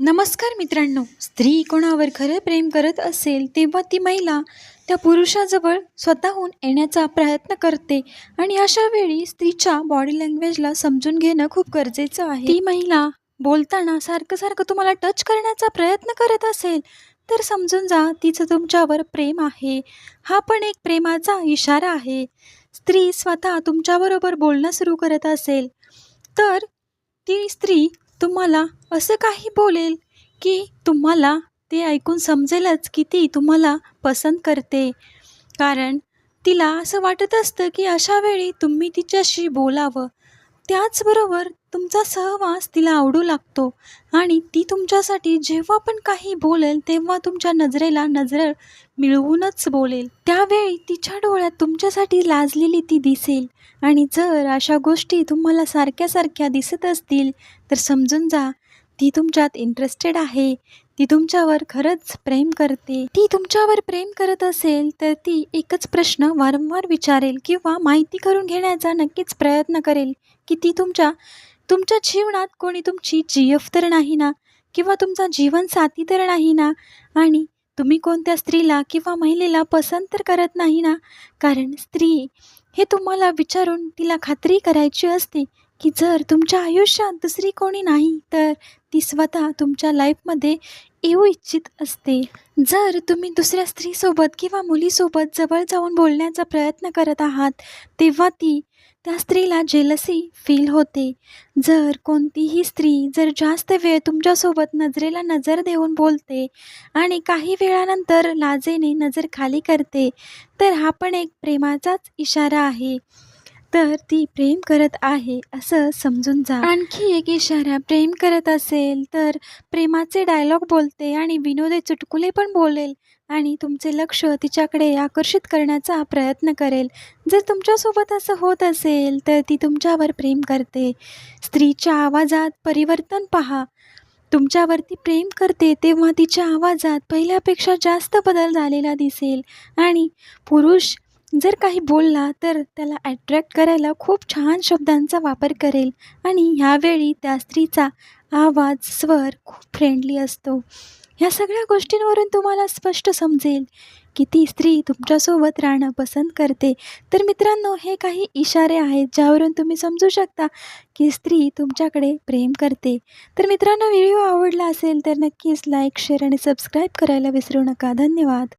नमस्कार मित्रांनो. स्त्री कोणावर खरं प्रेम करत असेल तेव्हा ती महिला त्या पुरुषाजवळ स्वतःहून येण्याचा प्रयत्न करते आणि अशा वेळी स्त्रीच्या बॉडी लँग्वेजला समजून घेणं खूप गरजेचं आहे. ती महिला बोलताना सारखं सारखं तुम्हाला टच करण्याचा प्रयत्न करत असेल तर समजून जा तिचं तुमच्यावर प्रेम आहे. हा पण एक प्रेमाचा इशारा आहे. स्त्री स्वतः तुमच्याबरोबर बोलणं सुरू करत असेल तर ती स्त्री तुम्हाला असं काही बोलेल की तुम्हाला ते ऐकून समजेलच की ती तुम्हाला पसंत करते. कारण तिला असं वाटत असतं की अशा वेळी तुम्ही तिच्याशी बोलावं. त्याचबरोबर तुमचा सहवास तिला आवडू लागतो आणि ती तुमच्यासाठी जेव्हा पण काही बोलेल तेव्हा तुमच्या नजरेला नजर मिळवूनच बोलेल. त्यावेळी तिच्या डोळ्यात तुमच्यासाठी लाजलेली ती दिसेल आणि जर अशा गोष्टी तुम्हाला सारख्या सारख्या दिसत असतील तर समजून जा ती तुमच्यात इंटरेस्टेड आहे. ती तुमच्यावर खरंच प्रेम करते. ती तुमच्यावर प्रेम करत असेल तर ती एकच प्रश्न वारंवार विचारेल किंवा माहिती करून घेण्याचा नक्कीच प्रयत्न करेल की ती तुमच्या तुमच्या जीवनात कोणी तुमची जी एफ तर नाही ना? किंवा तुमचा जीवनसाथी तर नाही ना? आणि तुम्ही कोणत्या स्त्रीला किंवा महिलेला पसंत तर करत नाही ना? कारण स्त्री हे तुम्हाला विचारून तिला खात्री करायची असते की जर तुमच्या आयुष्यात दुसरी कोणी नाही तर ती स्वतः तुमच्या लाईफमध्ये येऊ इच्छित असते. जर तुम्ही दुसऱ्या स्त्रीसोबत किंवा मुलीसोबत जवळ जाऊन बोलण्याचा प्रयत्न करत आहात तेव्हा ती त्या स्त्रीला जेलसी फील होते. जर कोणतीही स्त्री जर जास्त वेळ तुमच्यासोबत नजरेला नजर देऊन बोलते आणि काही वेळानंतर लाजेने नजर खाली करते तर हा पण एक प्रेमाचाच इशारा आहे. तर ती प्रेम करत आहे असं समजून जा. आणखी एक इशारा प्रेम करत असेल तर प्रेमाचे डायलॉग बोलते आणि विनोदे चुटकुले पण बोलेल आणि तुमचे लक्ष तिच्याकडे आकर्षित करण्याचा प्रयत्न करेल. जर तुमच्यासोबत असं होत असेल तर ती तुमच्यावर प्रेम करते. स्त्रीच्या आवाजात परिवर्तन पहा. तुमच्यावरती प्रेम करते तेव्हा तिच्या आवाजात पहिल्यापेक्षा जास्त बदल झालेला दिसेल आणि पुरुष जर काही बोलला तर त्याला ॲट्रॅक्ट करायला खूप छान शब्दांचा वापर करेल आणि ह्यावेळी त्या स्त्रीचा आवाज स्वर खूप फ्रेंडली असतो. ह्या सगळ्या गोष्टींवरून तुम्हाला स्पष्ट समजेल की ती स्त्री तुमच्यासोबत राहणं पसंत करते. तर मित्रांनो हे काही इशारे आहेत ज्यावरून तुम्ही समजू शकता की स्त्री तुमच्याकडे प्रेम करते. तर मित्रांनो व्हिडिओ आवडला असेल तर नक्कीच लाईक शेअर आणि सबस्क्राईब करायला विसरू नका. धन्यवाद.